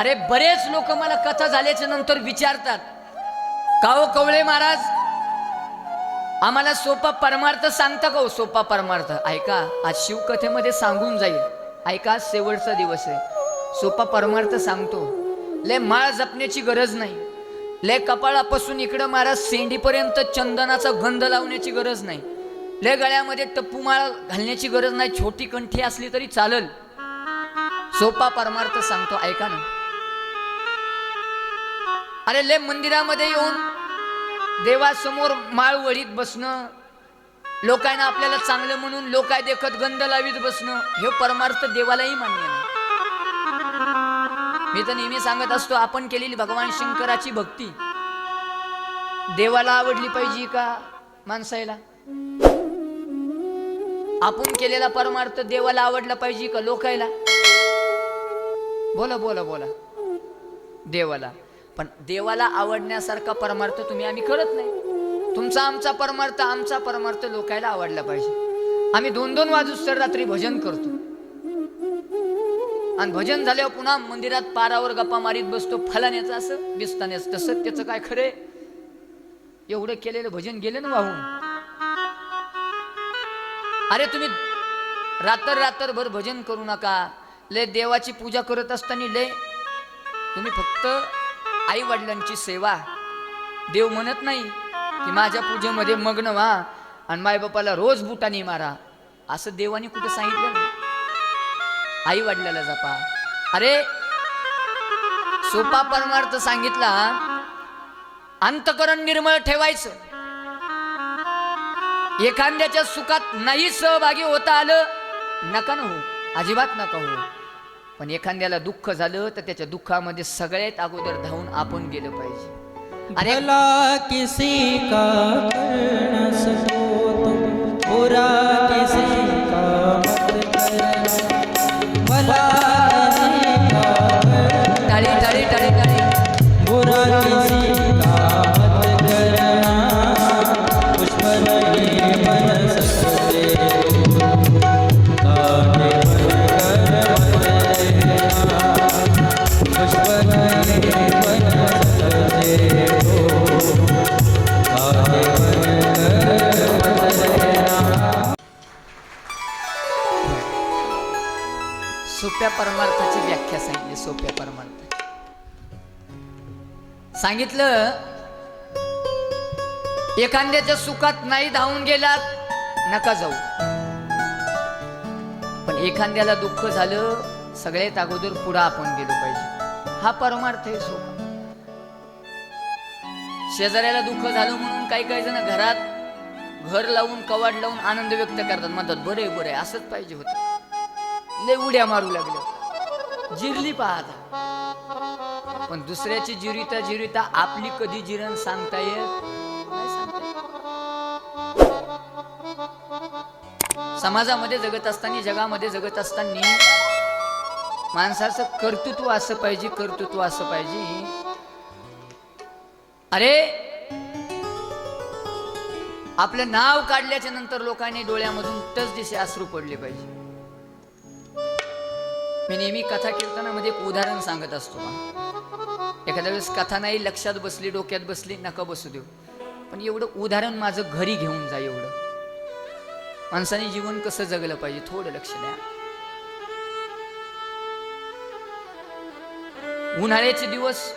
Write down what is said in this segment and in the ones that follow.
अरे बरेच लोक मला कथा झाल्याच्यानंतर विचारतात काओ कवळे महाराज आम्हाला सोपा परमार्थ सांगता का हो? सोपा परमार्थ. ऐका आज शिवकथेमध्ये सांगून जाईल. ऐका आज शेवटचा दिवस आहे. सोपा परमार्थ सांगतो. लय माळ जपण्याची गरज नाही. लय कपाळापासून इकडं महाराज सेंडीपर्यंत चंदनाचा गंध लावण्याची गरज नाही. लय गळ्यामध्ये टप्पू माळ घालण्याची गरज नाही. छोटी कंठी असली तरी चालल. सोपा परमार्थ सांगतो. ऐका ना अरे लय मंदिरामध्ये येऊन देवासमोर माळ वळीत बसणं लोकांना आपल्याला चांगलं म्हणून लोकाय देखत गंध लावीत बसणं हे परमार्थ देवालाही मान्य नाही. मी तर नेहमी सांगत असतो आपण केलेली भगवान शंकराची भक्ती. देवाला आवडली पाहिजे का माणसाला आपण केलेला परमार्थ देवाला आवडला पाहिजे का लोकायला? बोला बोला बोला. देवाला. पण देवाला आवडण्यासारखा परमार्थ तुम्ही आम्ही करत नाही. तुमचा आमचा परमार्थ आमचा परमार्थ लोकायला आवडला पाहिजे. आम्ही दोन दोन वाजूस तर रात्री भजन करतो. आणि भजन झाल्यावर पुन्हा मंदिरात पारावर गप्पा मारीत बसतो. फलाण्याचं असं बिस्ताण्याचं तसं त्याचं काय खरे एवढं केलेलं भजन गेलं ना वाहून? अरे तुम्ही रात्र रात्रभर भजन करू नका. लय देवाची पूजा करत असताना लय तुम्ही फक्त आई वडिलांची सेवा. देव म्हणत नाही की माझ्या पूजेमध्ये मग्न व्हा आणि मायबापाला रोज बुटानी मारा. असं देवाने कुठे सांगितलं नाही. आई वडिलाला जपा. अरे सोपा परमार्थ सांगितला अंतकरण निर्मळ ठेवायचं. एखाद्याच्या सुखात नाही सहभागी होता आलं नका न हो. अजिबात नका हो. पण एखाद्याला दुःख झालं तर त्याच्या दुःखामध्ये सगळ्यात अगोदर धावून आपण गेलं पाहिजे. अरे किसी का सको तुम बुरा किसी सांगितलं एखाद्याच्या सुखात नाही धावून गेलात नका जाऊ. पण एखाद्याला दुःख झालं सगळ्यात अगोदर पुढं आपण गेलो पाहिजे. हा परमार्थ आहे सोपा शेजाऱ्याला दुःख झालं म्हणून काही काही जण घरात घर लावून कवाड लावून आनंद व्यक्त करतात. म्हणतात बरे बरे असंच पाहिजे होत. लय उड्या मारू लागल्या. जिरली पाहता. पण दुसऱ्याची जिरिता जिरिता आपली कधी जिरण सांगता येत? समाजामध्ये जगत असताना जगामध्ये जगत असताना माणसाचं कर्तृत्व असं पाहिजे कर्तृत्व असं पाहिजे. अरे! आपलं नाव काढल्याच्या नंतर लोकांनी डोळ्यामधून टच दिसे अश्रू पडले पाहिजे. मी नेहमी कथा कीर्तनामध्ये एक उदाहरण सांगत असतो. एखाद्या वेळेस कथा नाही लक्षात बसली डोक्यात बसली नका बसू देऊ. पण एवढं उदाहरण माझं घरी घेऊन जा एवढं. माणसाने जीवन कसं जगलं पाहिजे थोडं लक्ष द्या. उन्हाळ्याचे दिवस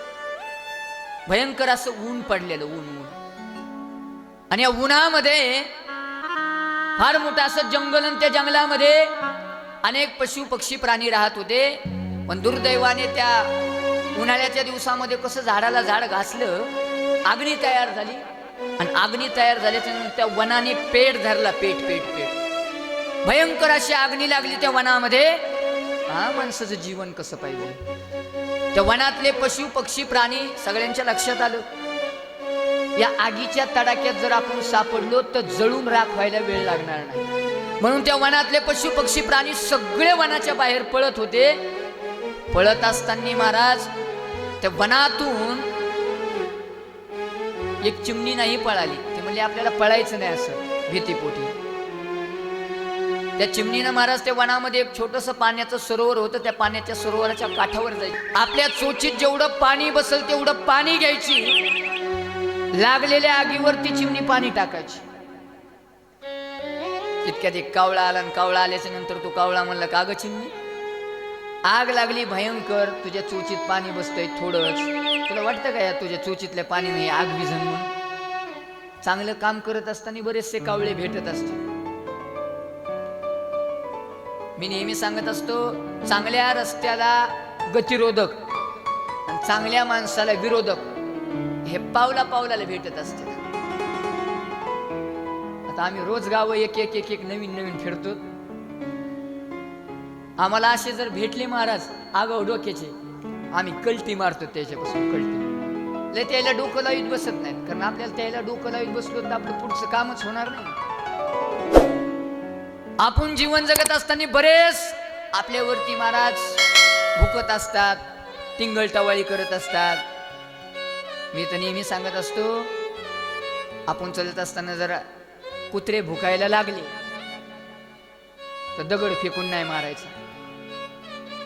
भयंकर असं ऊन पडलेलं ऊन ऊन. आणि या उन्हामध्ये फार मोठं असं जंगल आणि त्या जंगलामध्ये अनेक पशु पक्षी प्राणी राहत होते. पण दुर्दैवाने त्या उन्हाळ्याच्या दिवसामध्ये कसं झाडाला झाड घासलं आग्नी तयार झाली. आणि आग्नी तयार झाल्याच्या त्या वनाने पेट धरला पेट पेट पेट. भयंकर अशी आग्नी लागली त्या वनामध्ये. हा माणसाचं जीवन कसं पाहिजे? त्या वनातले पशु पक्षी प्राणी सगळ्यांच्या लक्षात आलं. या आगीच्या तडाक्यात जर आपण सापडलो तर जळून राख व्हायला वेळ लागणार नाही. म्हणून त्या वनातले पशु पक्षी प्राणी सगळे वनाच्या बाहेर पळत होते. पळत असताना महाराज त्या वनातून एक चिमणी नाही पळाली. ते म्हणजे आपल्याला पळायचं नाही असं भीतीपोटी. त्या चिमणीनं महाराज त्या वनामध्ये एक छोटस पाण्याचं सरोवर होतं. त्या पाण्याच्या सरोवराच्या काठावर जायचं. आपल्या चोचीत जेवढं पाणी बसल तेवढं पाणी घ्यायची. लागलेल्या आगीवर ती चिमणी पाणी टाकायची. इतक्यात एक कावळा आला आणि कावळा आल्याच्यानंतर तो कावळा म्हणला का ग चिमणी? आग लागली भयंकर. तुझ्या चोचीत पाणी बसतंय थोडंच. तुला वाटतं का या तुझ्या चोचीतल्या पाणी नाही आग विझन म्हणून? चांगलं काम करत असताना बरेचसे कावळे भेटत असते मी नेहमी सांगत असतो चांगल्या रस्त्याला गतिरोधक आणि चांगल्या माणसाला विरोधक हे पावला पावलाला भेटत असते आता आम्ही रोज गावं एक एक एक एक नवीन नवीन फिरतो आम्हाला असे जर भेटले महाराज आगाव डोक्याचे. आम्ही कल्टी मारतो त्याच्यापासून कल्टी. लय त्याला डोकं लावीत बसत नाहीत कारण आपल्याला त्याला डोकं लावीत बसलो तर आपलं पुढचं कामच होणार नाही. आपण जीवन जगत असताना बरेच आपल्यावरती महाराज भुकत असतात टिंगल टवाळी करत असतात. मी तर नेहमी सांगत असतो आपण चलत असताना जरा कुत्रे भुकायला लागले तर दगड फेकून नाही मारायचा.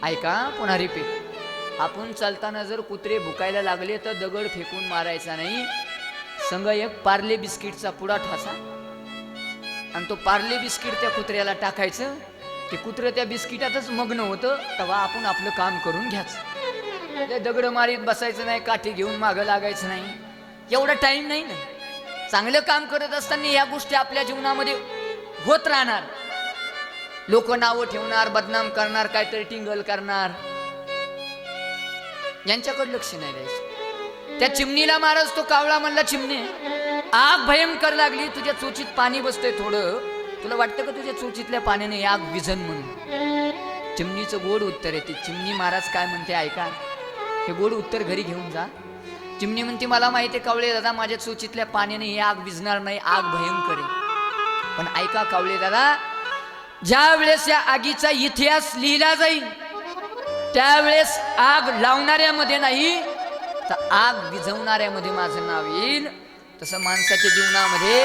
ऐका पुन्हा रिपीट आपण चालताना जर कुत्रे भुकायला लागले तर दगड फेकून मारायचा नाही. संग एक पार्ले बिस्किटचा पुडा ठोसा आणि तो पार्ले बिस्किट त्या कुत्र्याला टाकायचं. ते कुत्रं त्या बिस्किटातच मग्न होतं तेव्हा आपण आपलं काम करून घ्यायचं. ते दगड मारीत बसायचं नाही काठी घेऊन मागं लागायचं नाही. एवढा टाइम नाही ना. चांगलं काम करत असताना या गोष्टी आपल्या जीवनामध्ये होत राहणार. लोक नावं ठेवणार बदनाम करणार काहीतरी टिंगल करणार. यांच्याकडे लक्ष नाही द्यायचं. त्या चिमणीला महाराज तो कावळा म्हणला चिमणी आग भयंकर लागली तुझ्या चोचीत पाणी बसतंय थोडं. तुला वाटतं का तुझ्या चोचीतल्या पाण्याने आग विझन म्हणून? चिमणीचं गोड उत्तर आहे ते चिमणी महाराज काय म्हणते ऐका. हे गोड उत्तर घरी घेऊन जा. चिमणी म्हणते मला माहिती आहे कावळे दादा माझ्या चोचीतल्या पाण्याने ही आग विझणार नाही आग भयंकर आहे. पण ऐका कावळे दादा ज्या वेळेस या आगीचा इतिहास लिहिला जाईल त्यावेळेस आग लावणाऱ्यामध्ये नाही तर आग विझवणाऱ्यामध्ये माझं नाव येईल. तसं माणसाच्या जीवनामध्ये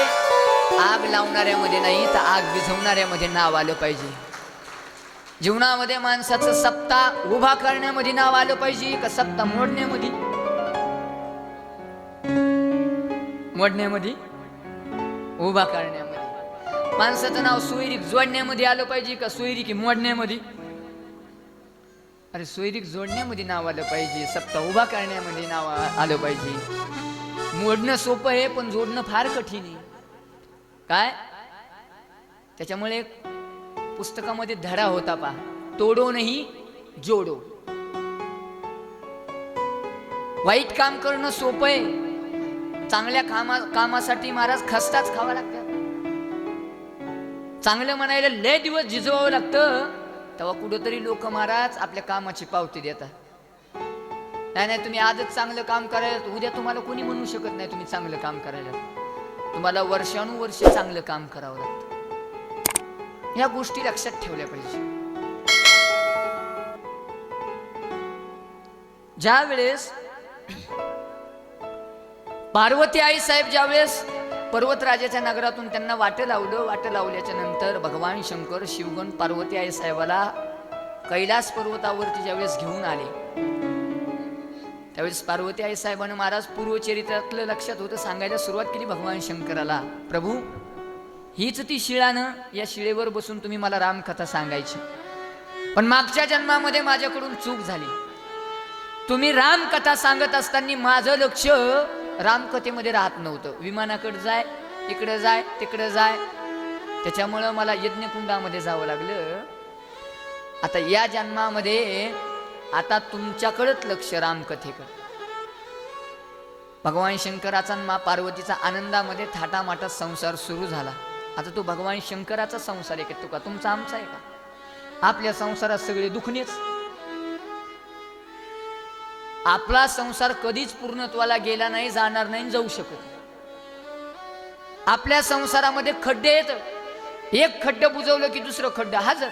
आग लावणाऱ्यामध्ये नाही तर आग विझवणाऱ्यामध्ये नाव आलं पाहिजे. जीवनामध्ये माणसाचं सप्ता उभा करण्यामध्ये नाव आलं पाहिजे का सप्ता मोडण्यामध्ये? मोडण्यामध्ये उभा करण्यामध्ये. माणसाचं नाव सोयरीक जोडण्यामध्ये आलं पाहिजे का सोयरीक मोडण्यामध्ये? अरे सोयरीक जोडण्यामध्ये नाव आलं पाहिजे सप्ता उभा करण्यामध्ये नाव आलं पाहिजे. मोडणं सोपं आहे पण जोडणं फार कठीण आहे. काय? त्याच्यामुळे पुस्तकामध्ये धडा होता पा तोडो नाही जोडो. वाईट काम करणं सोपं आहे. चांगल्या कामा कामासाठी महाराज खस्ताच खावा लागतात. चांगलं म्हणायला लय दिवस झिजवावं लागतं. तेव्हा कुठंतरी लोक महाराज आपल्या कामाची पावती देतात. नाही नाही तुम्ही आजच चांगलं काम करायला उद्या तुम्हाला कोणी म्हणू शकत नाही तुम्ही चांगलं काम करायला तुम्हाला वर्षानुवर्ष चांगलं काम करावं लागतं. ह्या गोष्टी लक्षात ठेवल्या पाहिजे. ज्या वेळेस पार्वती आई साहेब ज्यावेळेस पर्वतराजाच्या नगरातून त्यांना वाट लावलं वाट लावल्याच्या नंतर भगवान शंकर शिवगण पार्वती आई साहेबाला कैलास पर्वतावरती ज्यावेळेस घेऊन आले त्यावेळेस पार्वती आई साहेबांनी महाराज पूर्वचरित्रातलं लक्षात होतं सांगायला सुरुवात केली भगवान शंकराला प्रभू हीच ती शिळानं या शिळेवर बसून तुम्ही मला रामकथा सांगायची. पण मागच्या जन्मामध्ये माझ्याकडून चूक झाली. तुम्ही रामकथा सांगत असताना माझं लक्ष रामकथेमध्ये राहत नव्हतं. विमानाकडे जाय इकडे जाय तिकडे जाय. त्याच्यामुळं मला यज्ञकुंडामध्ये जावं लागलं. आता या जन्मामध्ये आता तुमच्याकडंच लक्ष रामकथेकडं. भगवान शंकराचा मा पार्वतीचा आनंदामध्ये थाटामाटात संसार सुरू झाला. आता तो भगवान शंकराचा संसार आहे का तुमचा आमचा आहे का? आपल्या संसारात सगळे दुखणेच. आपला संसार कधीच पूर्णत्वाला गेला नाही जाणार नाही जाऊ शकत आपल्या संसारामध्ये खड्डे येत एक खड्डं बुजवलं की दुसरं खड्डं हजर.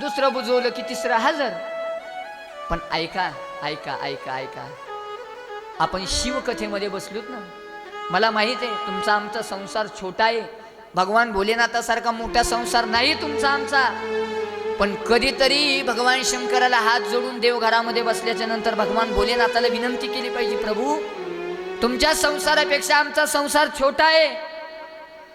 दुसरं बुजवलं की तिसरं हजर. पण ऐका ऐका ऐका ऐका. आपण शिवकथेमध्ये बसलोत ना. मला माहीत आहे तुमचा आमचा संसार छोटा आहे. भगवान भोलेनाथासारखा मोठा संसार नाही तुमचा आमचा. पण कधीतरी भगवान शंकराला हात जोडून देवघरामध्ये बसल्याच्या नंतर भगवान भोलेनाथाला विनंती केली पाहिजे प्रभू तुमच्या संसारापेक्षा आमचा संसार छोटा आहे.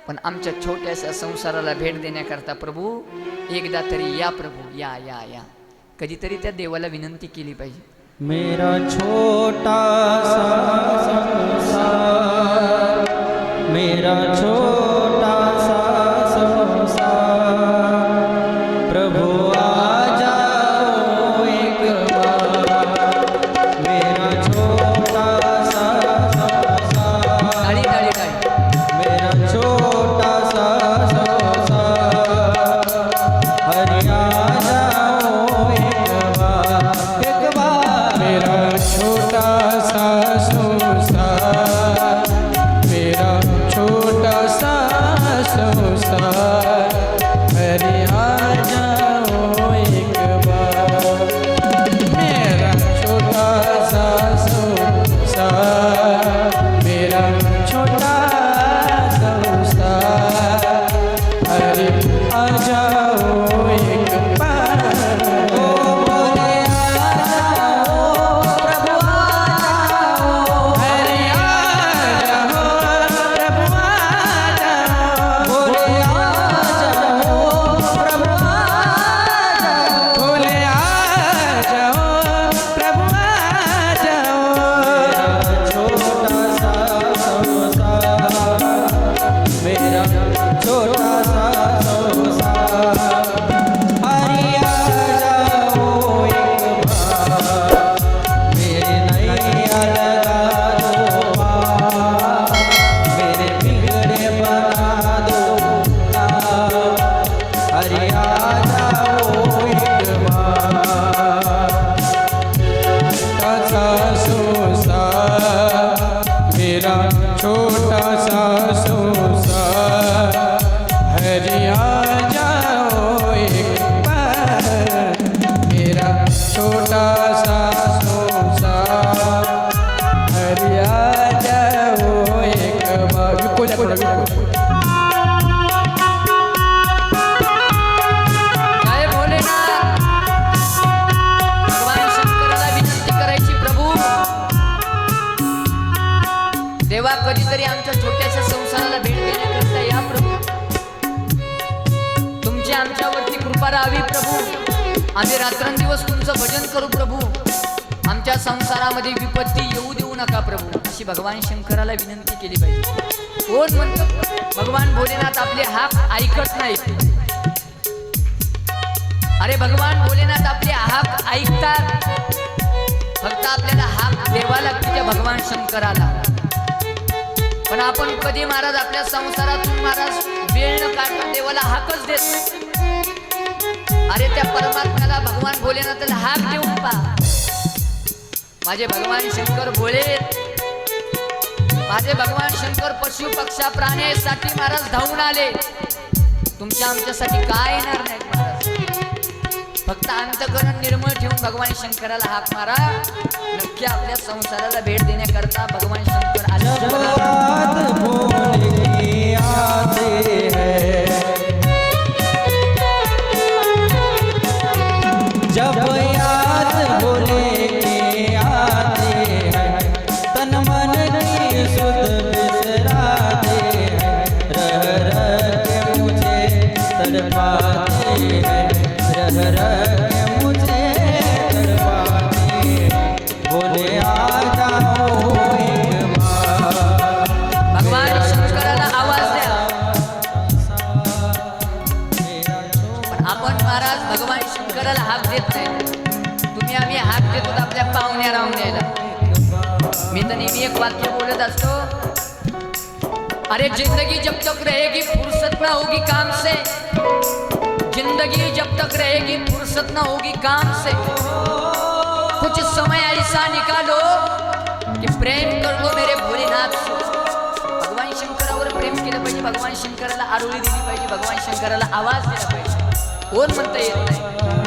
पण आमच्या छोट्याशा संसाराला भेट देण्याकरता प्रभू एकदा तरी या प्रभू या या या. कधीतरी त्या देवाला विनंती केली पाहिजे. मेरा छोटा सा प्रभू. आम्ही रात्रंदिवस तुमचं भजन करू प्रभू. आमच्या संसारामध्ये विपत्ती येऊ देऊ नका प्रभू. अशी भगवान शंकराला विनंती केली पाहिजे. कोण म्हणतो? भगवान भोलेनाथ आपले हाक ऐकत नाहीत. अरे भगवान भोलेनाथ आपले हाक ऐकतात. फक्त आपल्याला हाक द्यावा लागते त्या भगवान शंकराला. पण आपण कधी महाराज आपल्या संसारातून महाराज वेळ न काढता देवाला हाकच देत नाही. अरे त्या परमात्म्याला भगवान भोलेनाथाला हाक देऊन पा. माझे भगवान शंकर भोळे. माझे भगवान शंकर पशु पक्षा प्राण्यासाठी महाराज धावून आले. तुमच्या आमच्यासाठी काय येणार नाही महाराज? फक्त अंतकरण निर्मळ ठेवून भगवान शंकराला हाक मारा. नक्की आपल्या संसाराला भेट देण्याकरता भगवान शंकर आले. आपण महाराज भगवान शंकराला हाक देत नाही. तुम्ही आम्ही हाक देतो आपल्या पाहुण्या राहून द्यायला मी तर नेहमी एक वाक्य बोलत असतो. अरे ज़िंदगी जब तक रहेगी, फुर्सत ना होगी काम से. ज़िंदगी जब तक रहेगी, फुर्सत ना होगी काम से. कुछ समय ऐसा निकालो कि प्रेम कर लो मेरे भोलेनाथ से. भगवान शंकरावर प्रेम केलं पाहिजे, भगवान शंकराला आरोळी दिली पाहिजे, भगवान शंकराला आवाज़ दिला पाहिजे. कोण म्हणता येत नाही